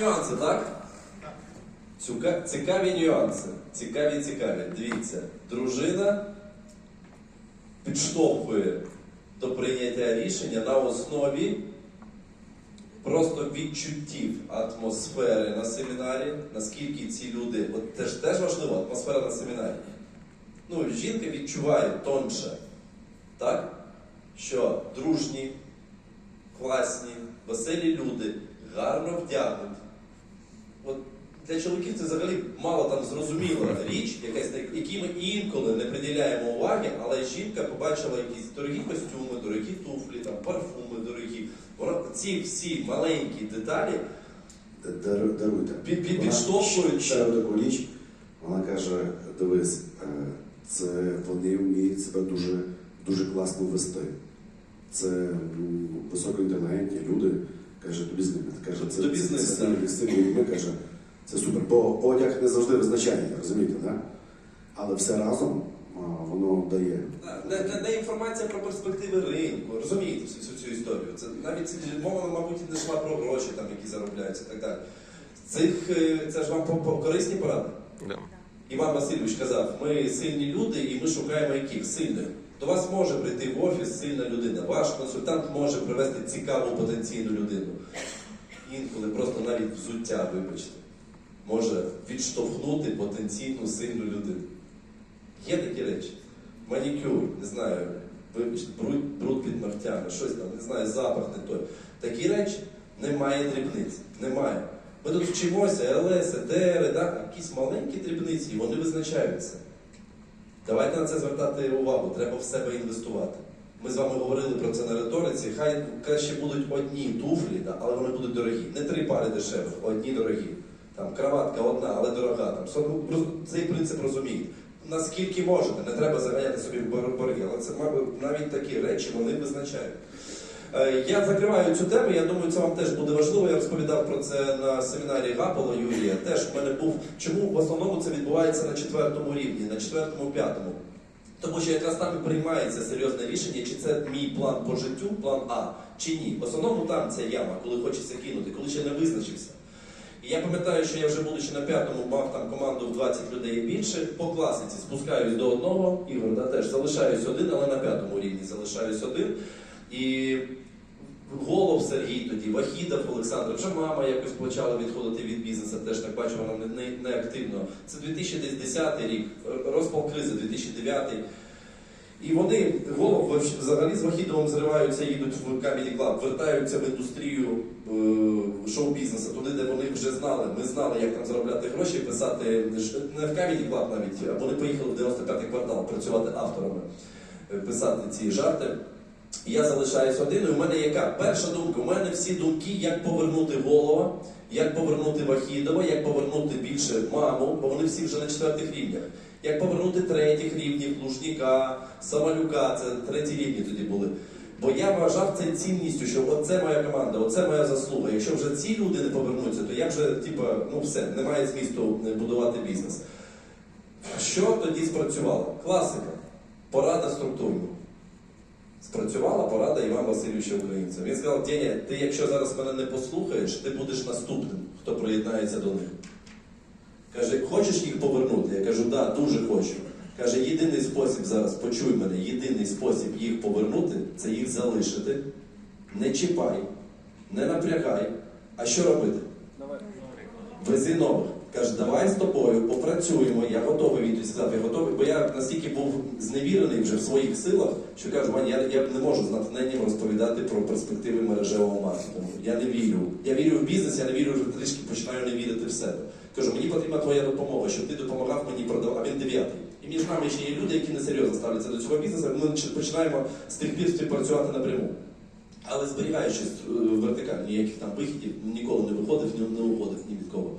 нюанси, так? Цюка- Цікаві нюанси. Цікаві, цікаві. Дивіться, дружина підштовхує до прийняття рішення на основі просто відчуттів атмосфери на семінарі, наскільки ці люди, от теж теж важливо, атмосфера на семінарі. Ну, жінка відчуває тонше, так? Що дружні, класні, веселі люди, гарно вдягнуті. Для чоловіків це взагалі мало там зрозуміла річ, якась якій ми інколи не приділяємо уваги, але жінка побачила якісь дорогі костюми, дорогі туфлі, там, парфуми дорогі. Ці всі маленькі деталі Даруйте. Під- під- підштовхують. Ще таку річ. Вона каже: дивись, е, це вони вміють себе дуже, дуже класно вести. Це ну, високоінтелігентні люди. Каже, тобі з ними. Каже, це, Тобі з ними, каже, це супер. Бо одяг не завжди визначає, розумієте, так? Але все разом а, воно дає. не, не інформація про перспективи ринку. Розумієте всю, всю цю історію. Це навіть мова, мабуть, не йшла про гроші, там, які заробляються і так далі. Цих, е, це ж вам корисні поради. Да. Іван Васильович казав, ми сильні люди і ми шукаємо яких сильних. До вас може прийти в офіс сильна людина. Ваш консультант може привести цікаву потенційну людину. Інколи просто навіть взуття, вибачте, може відштовхнути потенційну сильну людину. Є такі речі. Манікюр, не знаю, бруд, бруд під ногтями, щось там, не знаю, запах не той. Такі речі немає дрібниць. Немає. Ми тут вчимося, ЛС, ЕТР, да? якісь маленькі дрібниці, і вони визначаються. Давайте на це звертати увагу, треба в себе інвестувати. Ми з вами говорили про це на риториці. Хай краще будуть одні туфлі, да, але вони будуть дорогі. Не три пари дешевих, одні дорогі. Там краватка одна, але дорога. Там ну, цей принцип розуміють. Наскільки можете, не треба заганяти собі в борги, але це, мабуть, навіть такі речі вони визначають. Е, Я закриваю цю тему. Я думаю, це вам теж буде важливо. Я розповідав про це на семінарі Гапола Юрія. Теж в мене був. Чому в основному це відбувається на четвертому рівні, на четвертому, п'ятому? Тому що якраз там і приймається серйозне рішення, чи це мій план по життю, план А, чи ні. В основному там ця яма, коли хочеться кинути, коли ще не визначився. І я пам'ятаю, що я вже будучи на п'ятому, мав там команду в 20 людей і більше. По класиці спускаюсь до одного, Ігор, да, теж залишаюсь один, але на п'ятому рівні залишаюсь один. І Голов Сергій тоді, Вахідов Олександр, вже мама якось почала відходити від бізнесу, теж так бачу, вона не, не, не активно. Це 2010 рік, розпал кризи 2009. І вони голов взагалі з Вахідовим зриваються, їдуть в Comedy Club, вертаються в індустрію е, шоу-бізнесу, туди, де вони вже знали. Ми знали, як там заробляти гроші, писати не в Comedy Club навіть, а вони поїхали в 95-й квартал працювати авторами, е, писати ці жарти. І я залишаюсь один, і у мене яка? Перша думка, у мене всі думки, як повернути голова, як повернути Вахідова, як повернути більше маму, бо вони всі вже на четвертих рівнях. Як повернути третіх рівнів, Лужніка, Самалюка, це треті рівні тоді були. Бо я вважав це цінністю, що оце моя команда, оце моя заслуга. Якщо вже ці люди не повернуться, то я вже, типа, ну все, немає змісту е, будувати бізнес. Що тоді спрацювало? Класика. Порада структурна. Спрацювала порада Івана Васильовича Українця. Він сказав, Деня, ти якщо зараз мене не послухаєш, ти будеш наступним, хто приєднається до них. Каже, хочеш їх повернути? Я кажу, да, дуже хочу. Каже, єдиний спосіб зараз, почуй мене, єдиний спосіб їх повернути це їх залишити. Не чіпай, не напрягай. А що робити? Вези нових. Каже, давай з тобою попрацюємо. Я готовий він сказав, я готовий, бо я настільки був зневірений вже в своїх силах, що кажу, Ваня, я, я не можу з натхненням розповідати про перспективи мережевого маркетингу. Я не вірю. Я вірю в бізнес, я не вірю вже трішки починаю не вірити в себе. Кажу, мені потрібна твоя допомога, щоб ти допомагав мені продавати. А він дев'ятий. І між нами ще є люди, які несерйозно ставляться до цього бізнесу. Ми починаємо з тих пір співпрацювати напряму. Але зберігаючись е, вертикаль, ніяких там вихідів, ніколи не виходив, не, не уходив ні від кого.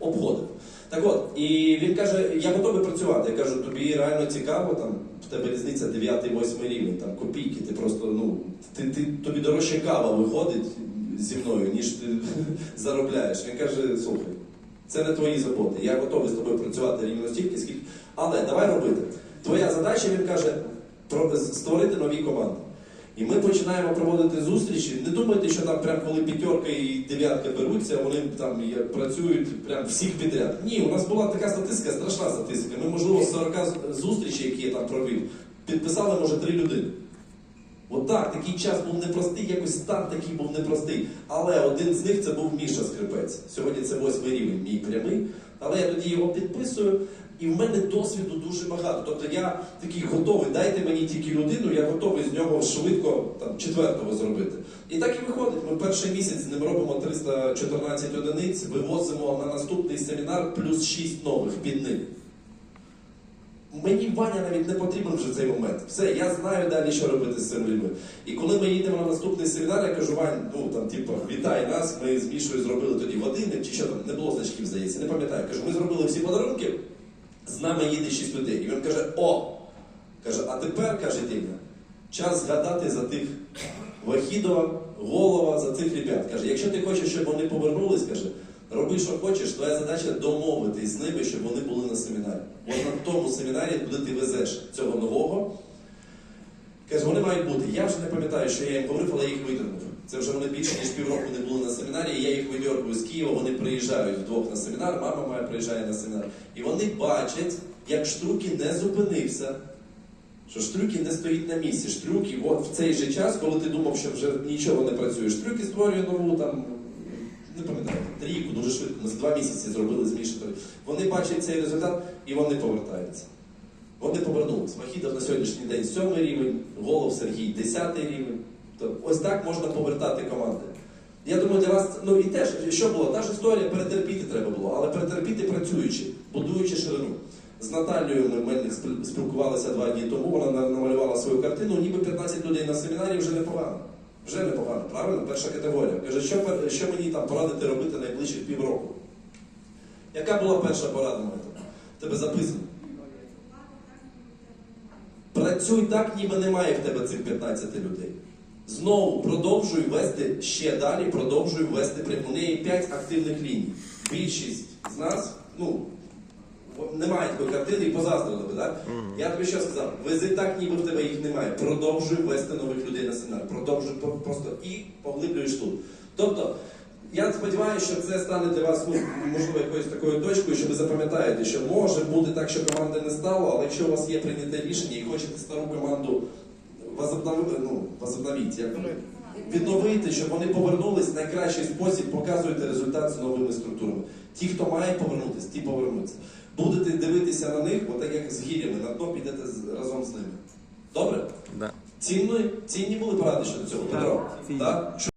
Обходив. Так от, і він каже, я готовий працювати. Я кажу, тобі реально цікаво, там в тебе різниця 9-8 рівень, там копійки, ти просто, ну, ти, ти, тобі дорожча кава виходить зі мною, ніж ти заробляєш. Він каже, слухай, це не твої заботи. Я готовий з тобою працювати рівно стільки, скільки. Але давай робити. Твоя задача, він каже, створити нові команди. І ми починаємо проводити зустрічі. Не думайте, що там прям коли п'ятерка і дев'ятка беруться, вони там є- працюють прям всіх підряд. Ні, у нас була така статистика, страшна статистика. Ми, можливо, 40 зустрічей, які я там провів, підписали, може, три людини. От так, такий час був непростий, якось стан такий був непростий. Але один з них це був Міша Скрипець. Сьогодні це восьмий рівень, мій прямий. Але я тоді його підписую, і в мене досвіду дуже багато. Тобто я такий готовий, дайте мені тільки людину, я готовий з нього швидко там, четвертого зробити. І так і виходить. Ми перший місяць з ним робимо 314 одиниць, вивозимо на наступний семінар плюс 6 нових під ним. Мені Ваня навіть не потрібен вже цей момент. Все, я знаю далі, що робити з цими людьми. І коли ми їдемо на наступний семінар, я кажу, Вань, ну там, типу, вітай нас, ми з Мішою зробили тоді годинник, чи що там, не було значків, здається, не пам'ятаю. Кажу, ми зробили всі подарунки, з нами їде шість людей. І він каже, о! Каже, а тепер, каже Діня, час згадати за тих Вахідова, Голова, за цих ребят. Каже, якщо ти хочеш, щоб вони повернулись, каже, роби, що хочеш, твоя задача домовитись з ними, щоб вони були на семінарі. От на тому семінарі, куди ти везеш цього нового, каже, вони мають бути. Я вже не пам'ятаю, що я їм говорив, але я їх видернув. Це вже вони більше ніж півроку не були на семінарі, і я їх видергую з Києва, вони приїжджають вдвох на семінар, мама моя приїжджає на семінар. І вони бачать, як Штрукі не зупинився, що Штрюкі не стоїть на місці. Штрюкі, от в цей же час, коли ти думав, що вже нічого не працює, Штрюкі створює нову там, не пам'ятаю, трійку дуже швидко, ми за два місяці зробили з Вони бачать цей результат і вони повертаються. Вони повернулись. Махідов на сьогоднішній день сьомий рівень, Голов Сергій десятий рівень. То ось так можна повертати команди. Я думаю, для вас, ну і теж, що було? Та ж історія перетерпіти треба було, але перетерпіти працюючи, будуючи ширину. З Наталією ми Мельник спіл- спілкувалися два дні тому, вона намалювала свою картину, ніби 15 людей на семінарі вже непогано. Вже непогано, правильно? Перша категорія. Каже, що, що мені там порадити робити найближчих півроку? Яка була перша порада моя? Тебе записано. Працюй так, ніби немає в тебе цих 15 людей. Знову продовжуй вести ще далі, продовжуй вести прям. У неї 5 активних ліній. Більшість з нас, ну, немає такої картини і позаздрили би, так? Я тобі що сказав? Вези так, ніби в тебе їх немає. Продовжуй вести нових людей на семінар. Продовжуй просто і поглиблюєш тут. Тобто, я сподіваюся, що це стане для вас, ну, можливо, якоюсь такою точкою, що ви запам'ятаєте, що може бути так, що команди не стало, але якщо у вас є прийняте рішення і хочете стару команду возобнови- ну, возобновити, як відновити, щоб вони повернулись, найкращий спосіб показуєте результат з новими структурами. Ті, хто має повернутися, ті повернуться. Будете дивитися на них, отак як з гірями, на дно підете разом з ними. Добре? Да. Цінні, цінні були поради щодо цього, Петро? Да.